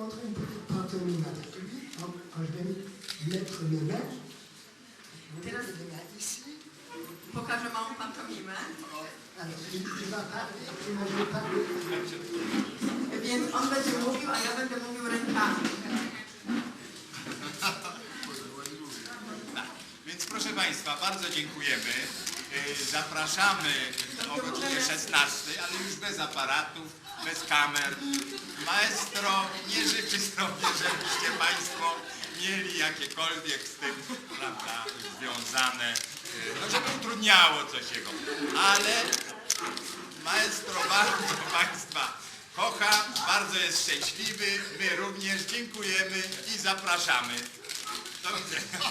montrer une petite pantomime avec lui. Donc, quand je vais mettre mes mains, vous mettez les mains ici. Pokażę małą pantomimę. Alors, il, il va parler, et moi je vais parler. Więc on będzie mówił, a ja będę mówił rękami. Więc proszę Państwa, bardzo dziękujemy. Yy, Zapraszamy o godzinie 16, ale już bez aparatów, bez kamer. Maestro, nie życzy sobie, żebyście Państwo mieli jakiekolwiek z tym, prawda, związane, e, no żeby utrudniało coś jego. Ale maestro bardzo Państwa kocha, bardzo jest szczęśliwy, my również dziękujemy i zapraszamy. Do widzenia.